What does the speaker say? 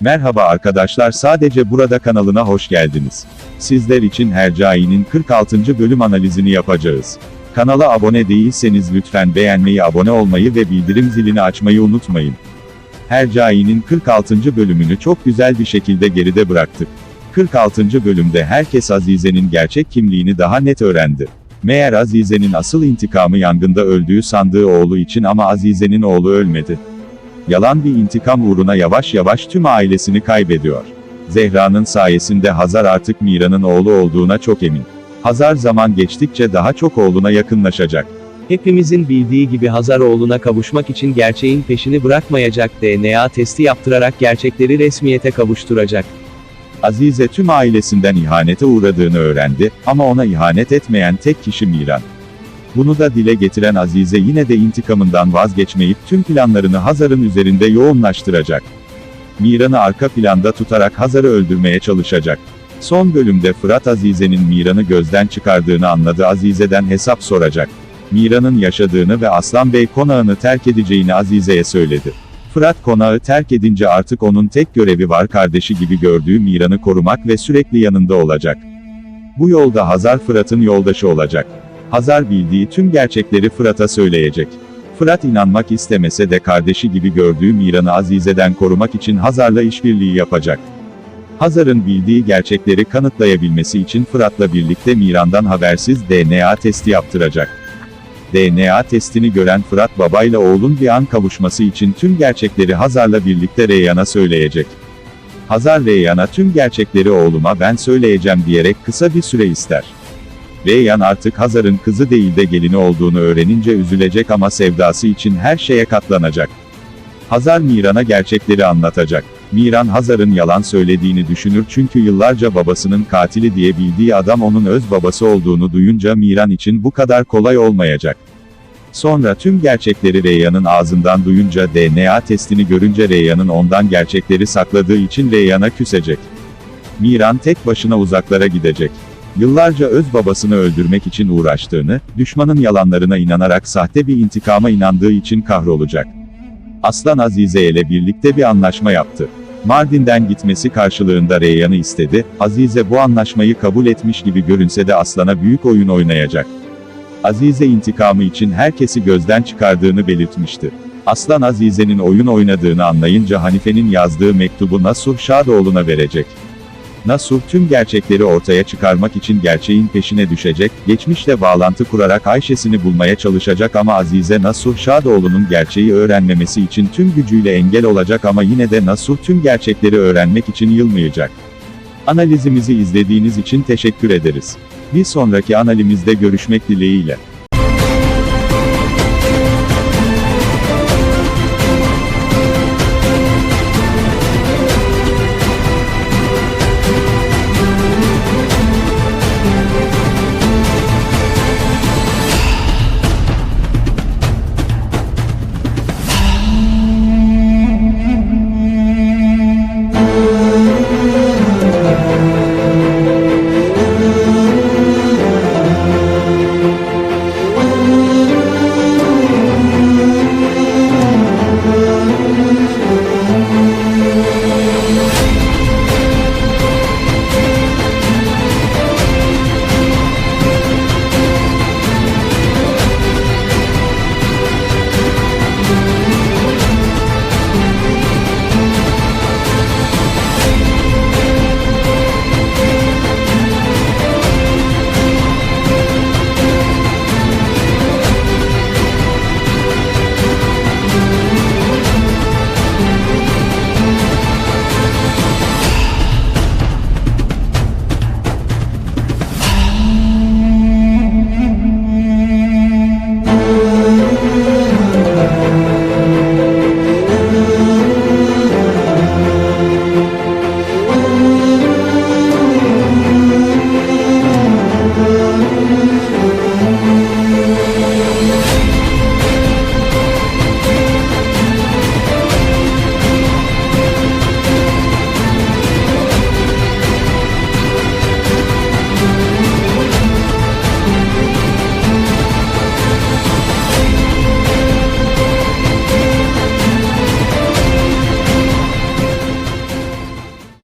Merhaba arkadaşlar sadece burada kanalına hoş geldiniz. Sizler için Hercai'nin 46. bölüm analizini yapacağız. Kanala abone değilseniz lütfen beğenmeyi, abone olmayı ve bildirim zilini açmayı unutmayın. Hercai'nin 46. bölümünü çok güzel bir şekilde geride bıraktık. 46. bölümde herkes Azize'nin gerçek kimliğini daha net öğrendi. Meğer Azize'nin asıl intikamı yangında öldüğü sandığı oğlu için ama Azize'nin oğlu ölmedi. Yalan bir intikam uğruna yavaş yavaş tüm ailesini kaybediyor. Zehra'nın sayesinde Hazar artık Mira'nın oğlu olduğuna çok emin. Hazar zaman geçtikçe daha çok oğluna yakınlaşacak. Hepimizin bildiği gibi Hazar oğluna kavuşmak için gerçeğin peşini bırakmayacak DNA testi yaptırarak gerçekleri resmiyete kavuşturacak. Azize tüm ailesinden ihanete uğradığını öğrendi, ama ona ihanet etmeyen tek kişi Miran. Bunu da dile getiren Azize yine de intikamından vazgeçmeyip tüm planlarını Hazar'ın üzerinde yoğunlaştıracak. Miran'ı arka planda tutarak Hazar'ı öldürmeye çalışacak. Son bölümde Fırat Azize'nin Miran'ı gözden çıkardığını anladı Azize'den hesap soracak. Miran'ın yaşadığını ve Aslan Bey konağını terk edeceğini Azize'ye söyledi. Fırat konağı terk edince artık onun tek görevi var kardeşi gibi gördüğü Miran'ı korumak ve sürekli yanında olacak. Bu yolda Hazar Fırat'ın yoldaşı olacak. Hazar bildiği tüm gerçekleri Fırat'a söyleyecek. Fırat inanmak istemese de kardeşi gibi gördüğü Miran'ı Azize'den korumak için Hazar'la işbirliği yapacak. Hazar'ın bildiği gerçekleri kanıtlayabilmesi için Fırat'la birlikte Miran'dan habersiz DNA testi yaptıracak. DNA testini gören Fırat babayla oğlun bir an kavuşması için tüm gerçekleri Hazar'la birlikte Reyyan'a söyleyecek. Hazar Reyyan'a tüm gerçekleri oğluma ben söyleyeceğim diyerek kısa bir süre ister. Reyyan artık Hazar'ın kızı değil de gelini olduğunu öğrenince üzülecek ama sevdası için her şeye katlanacak. Hazar Miran'a gerçekleri anlatacak. Miran Hazar'ın yalan söylediğini düşünür çünkü yıllarca babasının katili diye bildiği adam onun öz babası olduğunu duyunca Miran için bu kadar kolay olmayacak. Sonra tüm gerçekleri Reyyan'ın ağzından duyunca DNA testini görünce Reyyan'ın ondan gerçekleri sakladığı için Reyyan'a küsecek. Miran tek başına uzaklara gidecek. Yıllarca öz babasını öldürmek için uğraştığını, düşmanın yalanlarına inanarak sahte bir intikama inandığı için kahrolacak. Aslan Azize ile birlikte bir anlaşma yaptı. Mardin'den gitmesi karşılığında Reyyan'ı istedi, Azize bu anlaşmayı kabul etmiş gibi görünse de Aslan'a büyük oyun oynayacak. Azize intikamı için herkesi gözden çıkardığını belirtmişti. Aslan Azize'nin oyun oynadığını anlayınca Hanife'nin yazdığı mektubu Nasuh Şadoğlu'na verecek. Nasuh tüm gerçekleri ortaya çıkarmak için gerçeğin peşine düşecek, geçmişle bağlantı kurarak Ayşe'sini bulmaya çalışacak ama Azize Nasuh Şadoğlu'nun gerçeği öğrenmemesi için tüm gücüyle engel olacak ama yine de Nasuh tüm gerçekleri öğrenmek için yılmayacak. Analizimizi izlediğiniz için teşekkür ederiz. Bir sonraki analizimizde görüşmek dileğiyle.